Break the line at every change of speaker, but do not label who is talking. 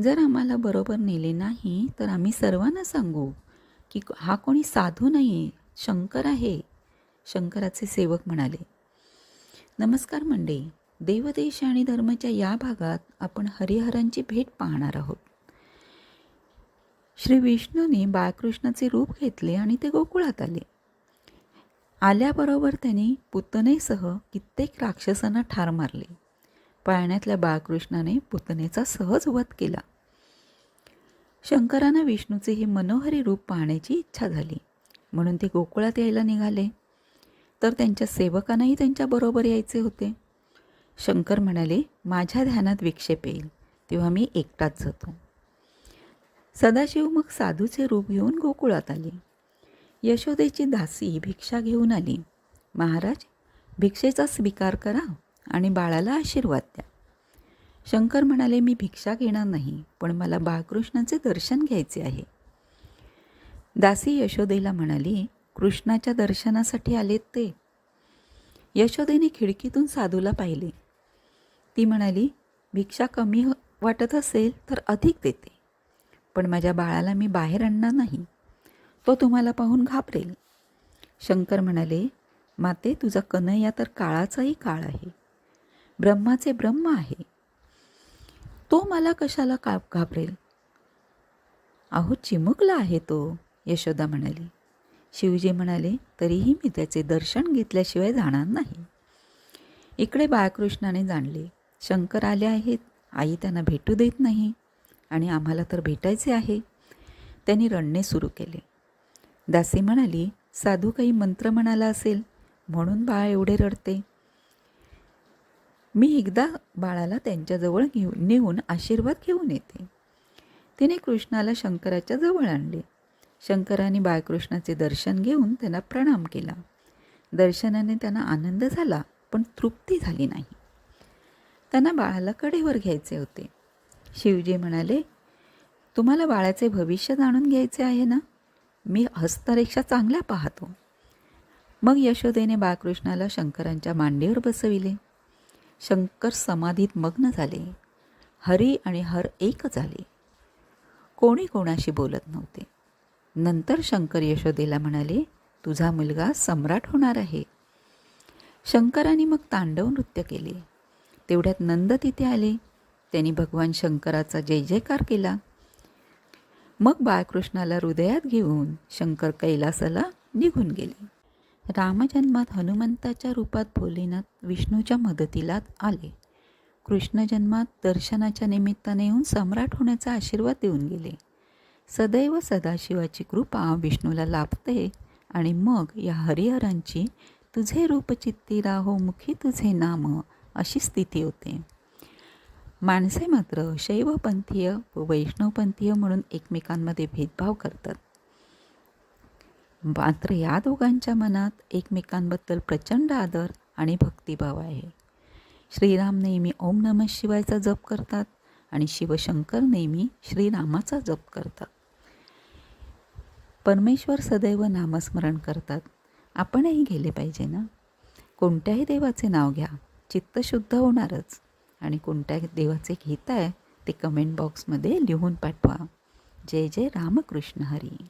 जर आम्हाला बरोबर नेले नाही तर आम्ही सर्वांना सांगू की हा कोणी साधू नाही शंकर आहे. शंकराचे सेवक म्हणाले नमस्कार मंडळी देवदेश आणि धर्माच्या या भागात आपण हरिहरांची भेट पाहणार आहोत. श्री विष्णूने बाळकृष्णाचे रूप घेतले आणि ते गोकुळात आले. आल्याबरोबर त्यांनी पुतनेसह कित्येक राक्षसांना ठार मारले. पाळण्यातल्या बाळकृष्णाने पुतनेचा सहज वध केला. शंकरांना विष्णूचे हे मनोहरी रूप पाहण्याची इच्छा झाली. म्हणून ते गोकुळात यायला निघाले. तर त्यांच्या सेवकांनाही त्यांच्याबरोबर यायचे होते. शंकर म्हणाले माझ्या ध्यानात विक्षेप येईल. तेव्हा मी एकटाच जातो. सदाशिव मग साधूचे रूप घेऊन गोकुळात आले. यशोदेची दासी भिक्षा घेऊन आली. महाराज भिक्षेचा स्वीकार करा. आणि बाळाला आशीर्वाद द्या. शंकर म्हणाले मी भिक्षा घेणार नाही पण मला बाळकृष्णाचे दर्शन घ्यायचे आहे. दासी यशोदेला म्हणाली कृष्णाच्या दर्शनासाठी आलेत ते. यशोदेने खिडकीतून साधूला पाहिले. ती म्हणाली भिक्षा कमी वाटत असेल तर अधिक देते पण माझ्या बाळाला मी बाहेर आणणार नाही. तो तुम्हाला पाहून घाबरेल. शंकर म्हणाले माते तुझा कन्हैया तर काळाचाही काळ आहे. ब्रह्माचे ब्रह्म आहे. तो मला कशाला का घाबरेल? अहो चिमुकला आहे तो यशोदा म्हणाली. शिवजी म्हणाले तरीही मी त्याचे दर्शन घेतल्याशिवाय जाणार नाही. इकडे बाळकृष्णाने जाणले शंकर आले आहेत आई त्यांना भेटू देत नाही आणि आम्हाला तर भेटायचे आहे. त्यांनी रडणे सुरू केले. दासी म्हणाली साधू काही मंत्र म्हणाला असेल म्हणून बाळ एवढे रडते. मी एकदा बाळाला त्यांच्याजवळ घेऊन नेऊन आशीर्वाद घेऊन येते. तिने कृष्णाला शंकराच्या जवळ आणले. शंकराने बाळकृष्णाचे दर्शन घेऊन त्यांना प्रणाम केला. दर्शनाने त्यांना आनंद झाला पण तृप्ती झाली नाही. त्यांना बाळाला कडेवर घ्यायचे होते. शिवजी म्हणाले तुम्हाला बाळाचे भविष्य जाणून घ्यायचे आहे ना? मी हस्तरेक्षा चांगल्या पाहतो. मग यशोदेने बाळकृष्णाला शंकरांच्या मांडीवर बसविले. शंकर समाधीत मग्न झाले. हरी आणि हर एक झाले. कोणी कोणाशी बोलत नव्हते. नंतर शंकर यशोदेला म्हणाले तुझा मुलगा सम्राट होणार आहे. शंकराने मग तांडव नृत्य केले. तेवढ्यात नंद तिथे आले. त्यांनी भगवान शंकराचा जय जयकार केला. मग बाळकृष्णाला हृदयात घेऊन शंकर कैलासाला निघून गेले. रामजन्मात हनुमंताच्या रूपात भोलेनाथ विष्णूच्या मदतीला आले. कृष्ण जन्मात दर्शनाच्या निमित्ताने येऊन सम्राट होण्याचा आशीर्वाद देऊन गेले. सदैव सदाशिवाची कृपा विष्णूला लाभते आणि मग या हरिहरांची तुझे रूप चित्ती राहो मुखी तुझे नाम अशी स्थिती होते. माणसे मात्र शैवपंथीय व वैष्णवपंथीय म्हणून एकमेकांमध्ये भेदभाव करतात. मात्र या दोघांच्या मनात एकमेकांबद्दल प्रचंड आदर आणि भक्तिभाव आहे. श्रीराम नेहमी ओम नमः शिवायचा जप करतात आणि शिवशंकर नेहमी श्रीरामाचा जप करतात. परमेश्वर सदैव नामस्मरण करतात. आपणही गेले पाहिजे ना? कोणत्याही देवाचे नाव घ्या. चित्त शुद्ध होणारच. आणि कोणत्या देवाचे घेताय ते कमेंट बॉक्समध्ये लिहून पाठवा. जय जय रामकृष्ण हरी.